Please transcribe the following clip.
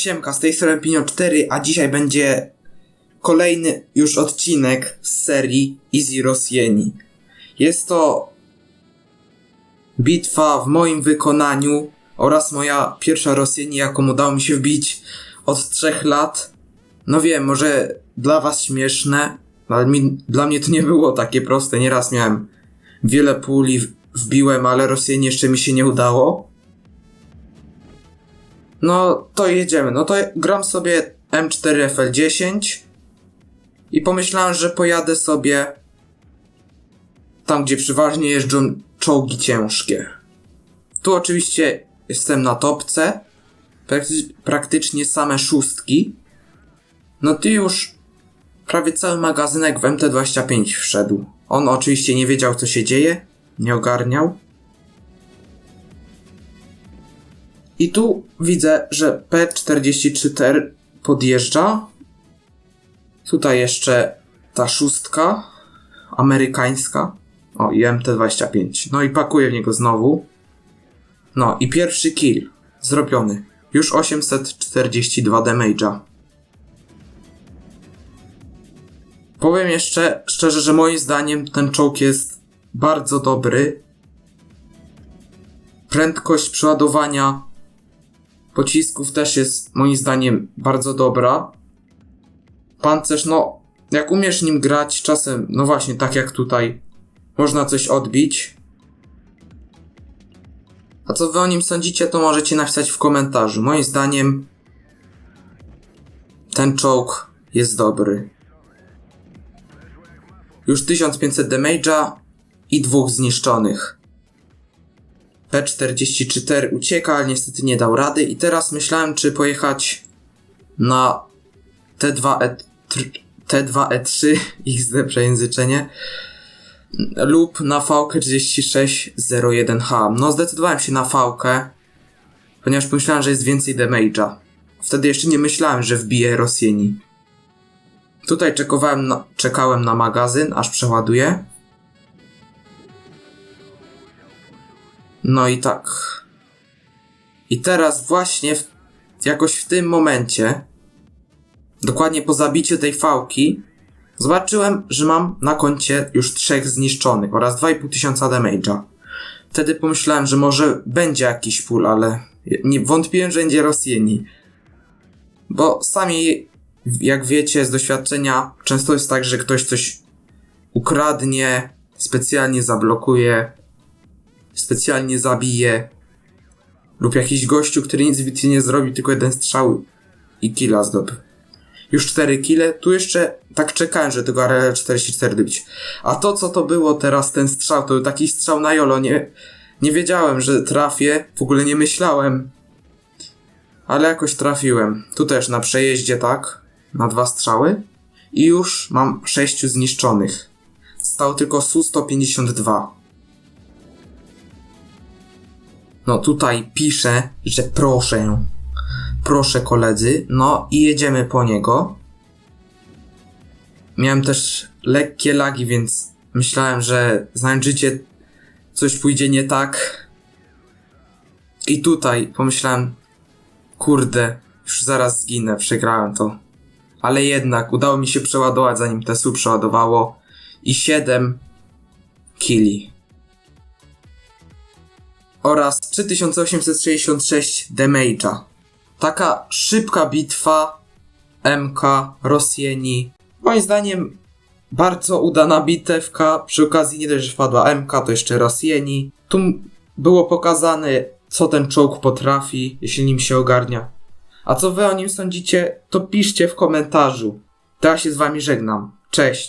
Siemka, z tej strony Pinio 4, a dzisiaj będzie kolejny już odcinek z serii Easy Rosjeni. Jest to bitwa w moim wykonaniu oraz moja pierwsza Rosjeni, jaką udało mi się wbić od trzech lat. No wiem, może dla was śmieszne, ale mi, dla mnie to nie było takie proste. Nieraz miałem wiele puli, wbiłem, ale Rosjeni jeszcze mi się nie udało. No to jedziemy. No to gram sobie M4FL10 i pomyślałem, że pojadę sobie tam, gdzie przeważnie jeżdżą czołgi ciężkie. Tu oczywiście jestem na topce, prakty- praktycznie same szóstki. No ty już prawie cały magazynek w MT25 wszedł. On oczywiście nie wiedział co się dzieje, nie ogarniał. I tu widzę, że P43TR podjeżdża. Tutaj jeszcze ta szóstka amerykańska. O, i MT25. No i pakuję w niego znowu. No i pierwszy kill zrobiony. Już 842 damage'a. Powiem jeszcze szczerze, że moim zdaniem ten czołg jest bardzo dobry. Prędkość przeładowania pocisków też jest moim zdaniem bardzo dobra. Pancerz, no, jak umiesz nim grać, czasem, no właśnie, tak jak tutaj, można coś odbić. A co wy o nim sądzicie, to możecie napisać w komentarzu. Moim zdaniem ten czołg jest dobry. Już 1500 damage'a i dwóch zniszczonych. P44 ucieka, ale niestety nie dał rady. I teraz myślałem, czy pojechać na T2E, T2E3 XD przejęzyczenie lub na VK3601H. No zdecydowałem się na VK, ponieważ pomyślałem, że jest więcej damage'a. Wtedy jeszcze nie myślałem, że wbije Rosjeni. Tutaj czekowałem na, czekałem na magazyn, aż przeładuje. No i tak. I teraz właśnie w, jakoś w tym momencie, dokładnie po zabiciu tej fałki, zobaczyłem, że mam na koncie już trzech zniszczonych oraz 2,5 tysiąca damage'a. Wtedy pomyślałem, że może będzie jakiś pól, ale nie wątpiłem, że będzie Rosjeni. Bo sami, jak wiecie z doświadczenia, często jest tak, że ktoś coś ukradnie, specjalnie zablokuje, specjalnie zabije. Lub jakiś gościu, który nic zbytnie nie zrobi, tylko jeden strzał i killa zdobył. Już cztery kile. Tu jeszcze tak czekałem, że tego RL 44 dobić. A to, co to było teraz, ten strzał, to był taki strzał na jolo. Nie, nie wiedziałem, że trafię. W ogóle nie myślałem. Ale jakoś trafiłem. Tu też na przejeździe, tak? Na dwa strzały. I już mam sześciu zniszczonych. Stał tylko Su-152. No tutaj pisze, że proszę. Proszę koledzy. No i jedziemy po niego. Miałem też lekkie lagi, więc myślałem, że znając życie coś pójdzie nie tak. I tutaj pomyślałem, kurde, już zaraz zginę, przegrałem to. Ale jednak udało mi się przeładować, zanim Tesu przeładowało. I 7 killi oraz 3866 damage'a. Taka szybka bitwa MK Rosjeni. Moim zdaniem bardzo udana bitewka. Przy okazji nie dość, że wpadła MK, to jeszcze Rosjeni. Tu było pokazane, co ten czołg potrafi, jeśli nim się ogarnia. A co wy o nim sądzicie, to piszcie w komentarzu. Ja się z wami żegnam. Cześć.